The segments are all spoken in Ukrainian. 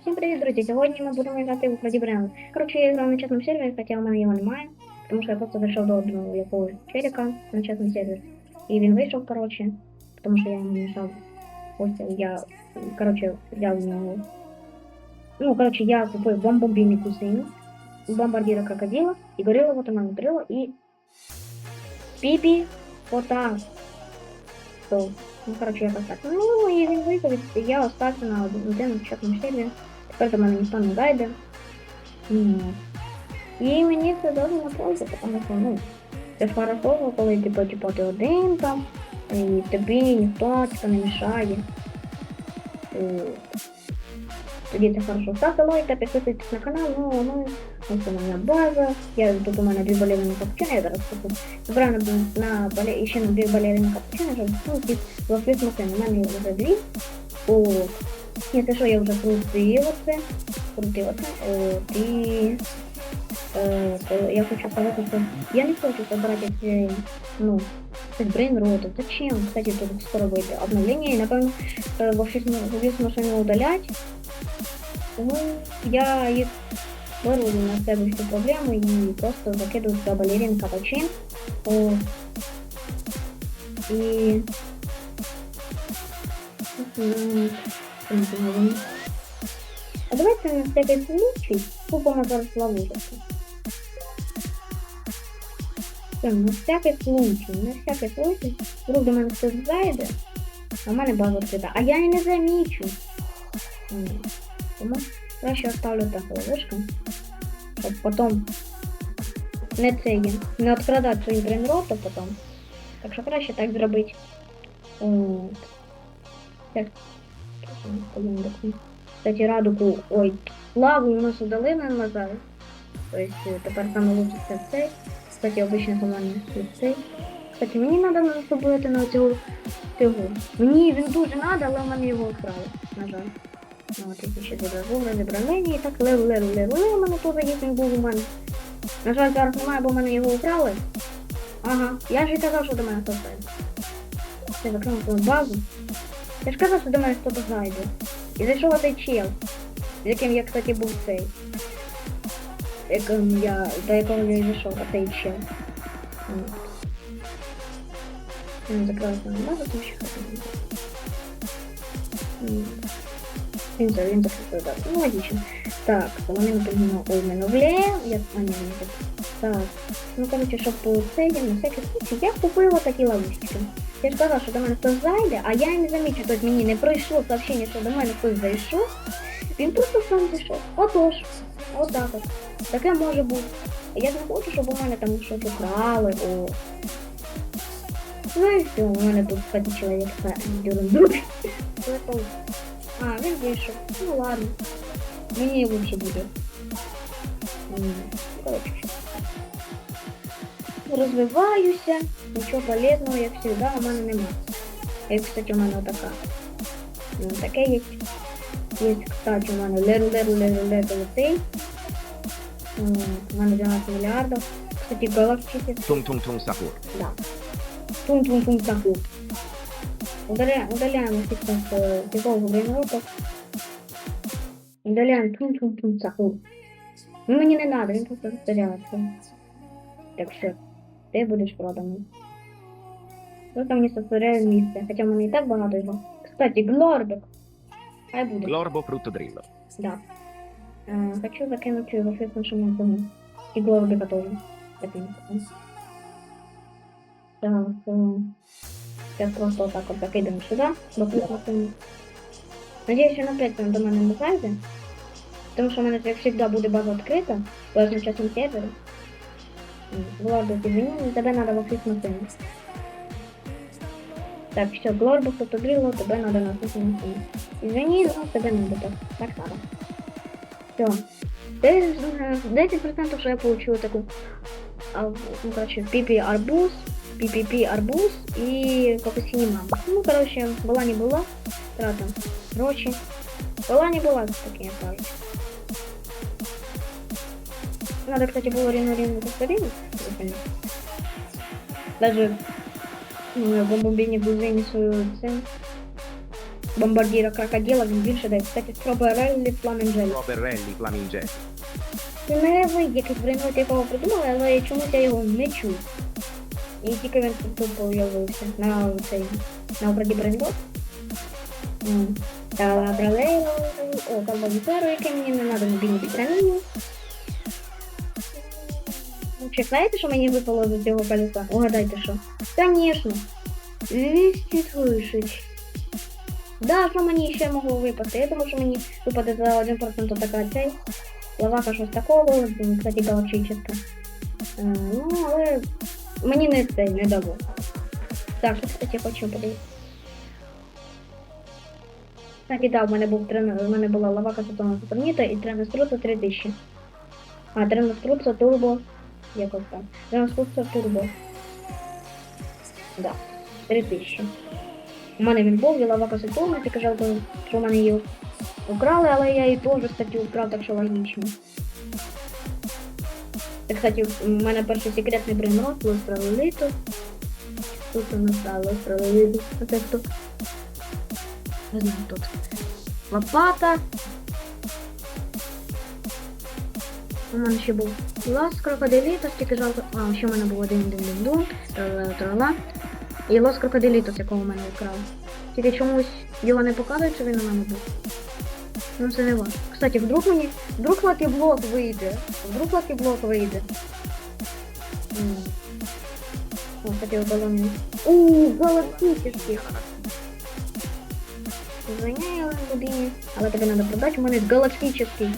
Всім привіт, друзі! Сьогодні ми будемо грати в Фредді Бренн. Коротше, я граю на чесному сервері, хоча у мене його немає. Тому що я просто зайшов до одного якогось челіка на чесному сервері. І він вийшов, коротше, тому що я йому мішав. Ось я, коротше, взяв у нього. Ну, коротше, я купив бомбомбійний кузину, бомбардира крокодила, і горилла вот она грила, і Піпі Пота. То, Ну, коротше, якось так. Ну, і він вийшов, і я остався на один чесному сервері. Тепер до мене ніхто не зайде. Ну, І мені це дуже на тому що, ну, це хорошо, коли типу, типу, ти один там, і тобі ніхто типу, не мішає. Тоді це хорошо. Ставте лайк та підписуйтесь на канал, ну, ну, моя база. Я тут у мене дві балерини капучини, я зараз куплю. Збираю на, на бале... ще на дві балерини капучини, щоб ну, ті лафіт машини. У мене вже дві. От. Якщо що, я вже крутив оце. Крутив оце. От. І е, то я хочу сказати, що я не хочу забрати ці, ну, цих брейнротів. Зачем? Кстати, тут скоро вийде обновлення і, напевно, е, в офіс удалять. Тому я їх беру на всю проблему і просто закидую сюди балерин капачин. І... А давайте на всякий случай купимо зараз ловушку. На всякий случай, на всякий случай, вдруг до мене хтось зайде, а в мене база відкрита, а я не замічу. Ні. Тому краще оставлю так ловушку, щоб потім не це не відкрадати свої брейнроти потім. Так що краще так зробити. От. Кстати, радугу, ой, лаву у нас удали на назад. То есть тепер саме лучше це цей. Кстати, обычно команда цей. Кстати, мені треба зробити на цю цього. Мені він дуже треба, але в мене його вкрали, на жаль. Я ще додажу, розібрання, і так лев, лев, лев, лев, у мене теж він був у мене. На жаль, зараз немає, бо в мене його вкрали. Ага, я ж і казав, що до мене хтось зайде. Це закрив свою базу. Я ж казав, що до мене хтось зайде. І зайшов оцей чел, з яким я, кстати, був цей. Яким я, до якого я зайшов, оцей чел. Він закрився на базу, тому що хотів. Він за він закрив. Ну, логічно. Так, вони потрібно обміновле. Я понял, так. Так. Ну, короче, щоб по цей на всякий случай, я купила такі ловушки. Я ж казав, що до мене хтось зайде, а я не замічу, тобто мені не пройшло сообщення, що до мене хтось зайшов. Він просто сам зайшов. Отож, отак от. Таке може бути. Я не хочу, щоб у мене там щось украли, о. Ну і все, у мене тут, кстати, чоловік дюрендур. Вийшов. Ну ладно. Мені лучше буде. Короче, розвиваюся, нічого полезного, як завжди, у мене немає. Як, кстати, у мене така. Ну, таке є. Є, кстати, у мене леру леру леру леру летей. У мене 12 мільярдів. Кстати, галактики. Tung sahur. Да. Тум-тум-тум захуп. Удаляем, удаляем из э, тяжелого брейнрота. Удаляем тум-тум-тум захуп. Ну, мені не надо, він просто повторяється. Так що, ти будеш проданий. Просто мені составляє місце, хоча в мене і так багато його. Кстати, глорбик. Хай буде. Glorbo frutto drillo. Да. Э, хочу закинуть его в нашему дому. И глорбика тоже. Закинуть. Так, э, сейчас просто вот так вот закидываем сюда, до Надеюсь, що опять він до мене не зайде. Тому що в мене, як завжди, буде база відкрита, кожним часом сервері. Глорбус, извини, тебе надо в офіс машину. Так, все, Глорбус отогріло, тебе надо на офіс машину. Извини, но тебе надо так. Так надо. Все. 10%, что я получила такую, ну, короче, пипи арбуз, пипи арбуз и капусини мама. Ну, короче, была не была, трата, гроші. Была не была, так я кажу. Надо, кстати, было рено-рено повторить. Даже ну, я бомбомбине был свою цену. бомбардіра крокодила, він більше дає. Кстати, Strawberry Flamingelli. Roberelli Flamingelli. Це не ви якийсь брейнрот, якого придумали, але чомусь я його не чув. І тільки він тут тут появився на цей на обраді брейнрот. М. Та бралейло, о, калбавітеру, яке мені не треба мобільні. Ну, чи знаєте, що мені випало з цього колеса? Угадайте, що? Конечно. 200 тисяч. Да, що мені ще могло випасти? Я думаю, що мені випаде за 1% така цей. Лавака щось такого, кстати, галактична. Е, Ну, але мені не це не дало. Так, що, кстати, хочу подивитися. Кстати, да, в мене був тренер, у мене була лавака Сатона Сатурніта і тренер Струца 3000. А, тренер Струца Турбо. Якось там. Тренер Струца Турбо. Да, 3000. У мене він був, і лавака Сатурна, тільки жалко, що в мене її украли, але я її теж, кстати, украв, так що логічно. Це, кстати, у мене перший секретний брейнрот, Лостралелиту. Тут у нас да, хто? Знаю, тут. Лопата. У мене ще був лас крокодилітос, тільки жалко. А, ще в мене був один дин дин дун трала. І лос крокодилітос, якого в мене вкрали. Тільки чомусь його не показують, що він у мене був. Ну це не важко. Кстати, вдруг мені. Вдруг лакі-блок вийде. Вдруг лакі-блок вийде. М. О, кстати, балони. У, галактических. Звиняю, Ламбодині. Але тебе треба продати, у мене галактический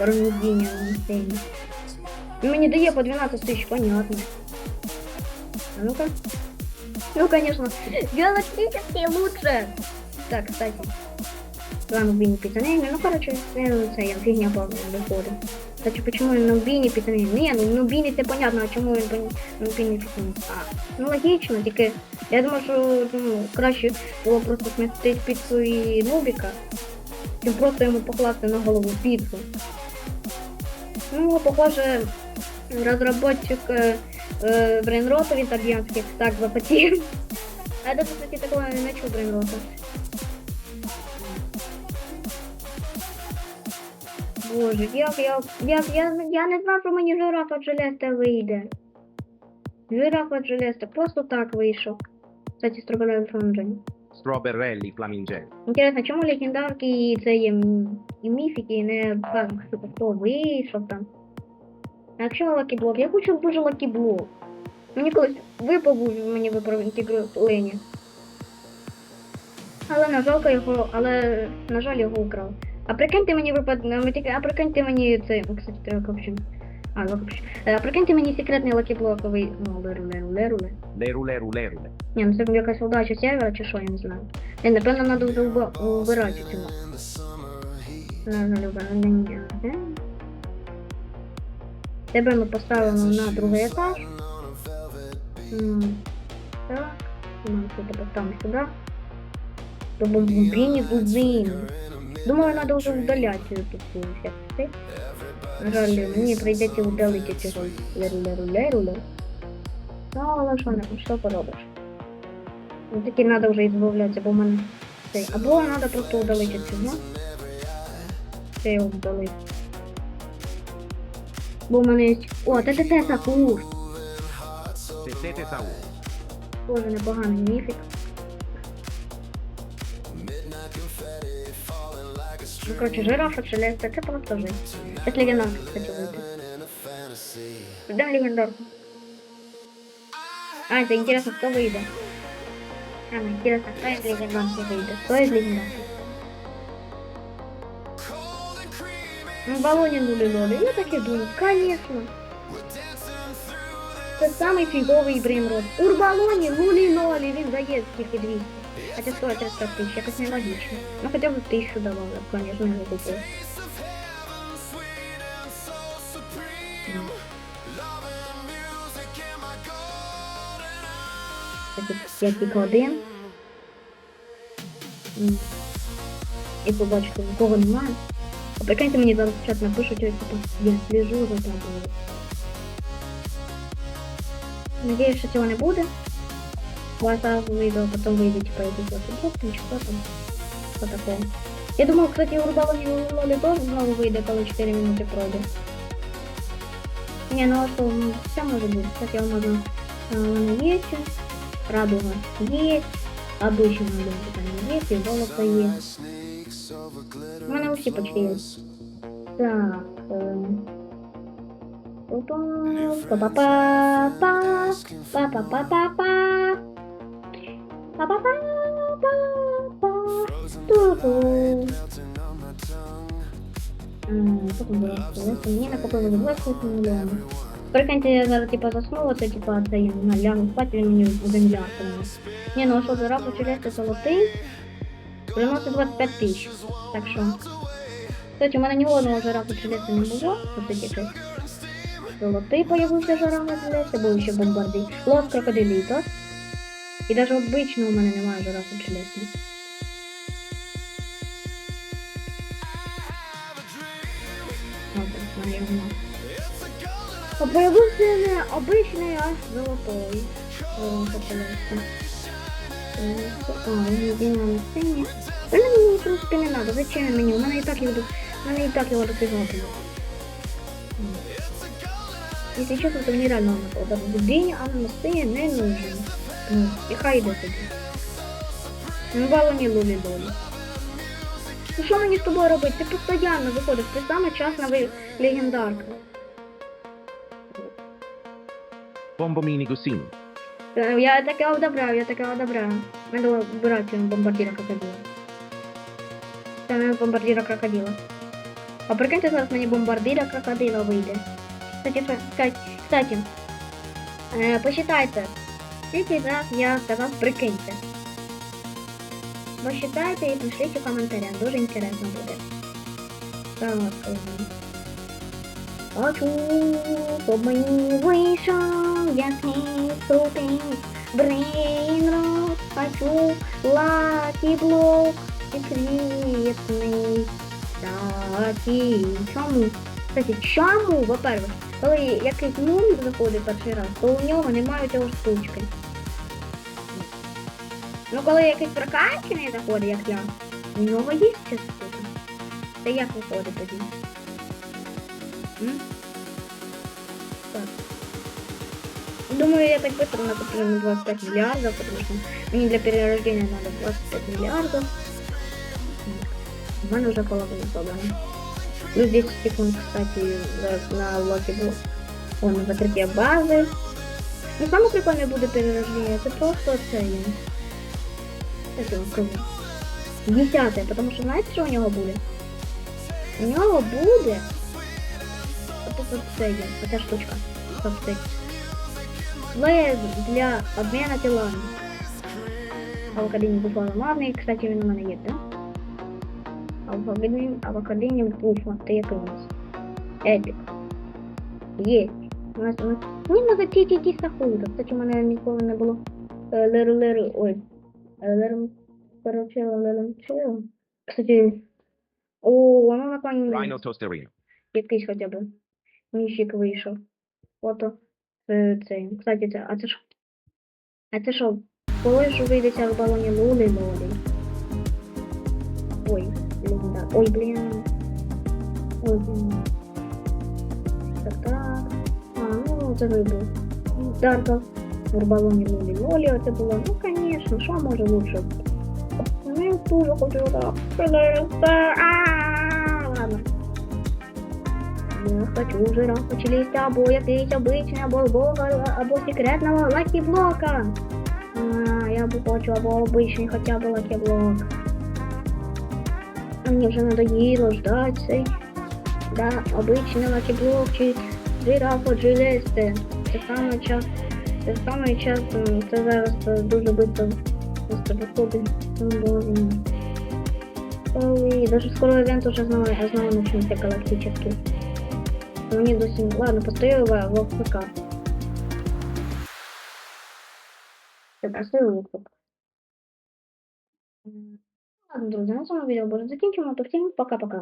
Ламбодині на сцені. Він мені дає по 12 тисяч, понятно. А ну-ка. Ну, конечно, галактический лучше. Так, кстати. Ламбодині пиццанельный. Ну, короче, це, це я фігня повна виходить. Кстати, почему він Нубіні піцанельний? Ні, ну Нубіні це понятно, а чому він пон- Нубіні піцанельний? А, ну логічно, тільки я думаю, що ну, краще було просто смістити піцу і Нубіка, чим просто йому покласти на голову піцу. Ну, похоже, разработчик э, э, брейнрота итальянских так запотел. А я даже, кстати, такого не чув брейнрота. Боже, як я, як я, я не знав, що мені жираф від железта вийде. Жираф від железта просто так вийшов. Кстати, стробелевий франджень. Strawberelli Flamingelli. Інтересно, чому легендарки і це є і міфіки не так, хто вийшов там. А якщо лакіблок, я хочу дуже лакіблок. Мені колись випав мені випав інтегру Лені. Але на жалко його, але на жаль його украв. А прикиньте мені випад, а прикиньте мені це, о, кстати, треба копчен. А, лакопчен. А прикиньте мені секретний лакіблоковий, ну, леру, леру, леру, леру. Leru Leru Lerule. Ні, ну це якась удача сервера чи що, я не знаю. Не, напевно, треба вже убирати цю. На, на любе. Тебе ми поставимо на другий етаж. Так. Ми тебе поставимо сюди. До бомбіні бузин. Думаю, треба вже удаляти тут цю всяку. На жаль, мені прийдеться удалити цього леру-леру-леру. Ну, але що не, що поробиш? Ну, таки треба вже відмовлятися, бо мене цей. Або треба просто удалити цього. Це його удалити. Бо в мене є. О, ТТТ Сакуш. Tetete Saur. Тоже непоганий міфік. Ну, короче, жирафа челеста, це просто жесть. Це легендарка, кстати, вийде. Ждем легендарку. А, это интересно, кто выйдет. А, ну, интересно, кто из легендарки выйдет. Кто из легендарки? Ну, Балонин Лули Я так и думаю, конечно. Це самий фіговий брейнрод. Урбалоні, лулі лолі, він дає скільки 200. Хоча стоїть 300 тисяч, якось нелогічно. Ну хоча б тисячу давали, конечно, не купив. Я один. І побачите, нікого немає. А прикиньте, мені зараз чат напишуть, ось типа, я слежу за тобою. Надеюсь, що цього не буде. Бо я зараз вийду, а потім вийде, типа, якийсь лотоблок, там чи хто там. Що такого? Я думав, кстати, у Рубалоні Лолі теж знову вийде, коли 4 минути пройде. Ні, ну а що, ну, все може бути. Кстати, можна вона є, радуга є, обычная лента там є, і золото є. У мене усі почти є. Так, ем... Опа, па-па-па-па, па-па-па-па-па, па-па-па-па-па, ту-ту. М, Потім було сказати, мені накопили 20 мільйонів. Прикиньте, я зараз типа заснула, це типа не знаю, лягу спати, він мені буде мільярд. Ні, ну а що, за рапу челести золотий, приносить 25 тисяч. Так що. Кстати, у мене ні одного жараку челеса не було, тут якийсь. Золотий появився жараку челеса, був ще бомбардир. Лос крокодиліто. І навіть обичного у мене немає мене його немає. А появився не обичний, а золотой. А, він на сцені. Але мені, в принципі, не треба. Зачем мені? У мене і так його, до- у мене і так його було. Если честно, то мне реально было. День, а на сцене не нужен. Ну, и хай йде собі. Ну, бало не лулі долі. Ну що мені з тобою робити? Ти постійно виходиш, ти саме часна легендарка. Bombo mini gusini. Е, Я таке одобряю, я таке одобряю. Надо вбирати бомбардира крокодила. Саме бомбардира крокодила. А прикиньте, зараз мені бомбардира крокодила вийде. Кстати, кстати, кстати е, посчитайте, скільки раз я сказав прикиньте. Посчитайте і пишіть у коментарях, дуже інтересно буде. Так. Хочу, щоб мені вийшов якийсь крутий брейнрот. Хочу лакі блок секретний. Такі. Чому? Кстати, чому, во-первых, коли якийсь мумік заходить перший раз, то у нього немає цього штучки. Ну коли якийсь прокачаний заходить, як я, у нього є ця штука. Це як виходить тоді? М? Так. Думаю, я так быстро накоплю на 25 миллиардов, потому что мне для перерождения надо 25 миллиардов. У мене вже половина собрана. Плюс 10 секунд, кстати, на локі был. Он в отряде бази. Ну, саме прикольне буде перерождення, це просто це. Це я вам скажу. Десяте, потому що знаєте, що у нього буде? У нього буде Тобто це є, оця штучка. След для обміну тілами. Авокадині буфа ламарний, кстати, він у мене? Авокадині, авокадині буфа, нас? Епік. Є. У нас, у нас... Ті ті ті. Кстати, у мене ніколи не було е, леру леру, ой. Е, Леру, короче, леру? Кстати, о, воно на пані Rhino tosterino. якийсь хоча б міщик вийшов. Фото е, цей. Кстати, це, а це що? А це що? Коли ж вийдеться в балоні Лулі Лолі? Ой, блін, да. Ой, блін. Ой, блін. Так, так. А, ну це вибув. Дарка. В балоні Лулі Лолі оце було. Ну, конечно, що може лучше? Ну, я дуже хочу так. А, ладно. Я хочу жирафа челюсть або якийсь обичний, або бога, або секретного лакі блока. А, я бы хочу або обичний хоча б лакі блок. А мені вже надоїло ждать цей. Да, блок чи жирафа челюсти. Це саме час. Це саме час, це зараз е, дуже швидко просто виходить. Ну. Ой, даже скоро ивент уже снова, снова начнется галактический. Мне до сих Ладно, постою в, в ФК. Я постою в ФК. Ладно, друзі, на цьому відео буде закінчимо. То всім пока-пока.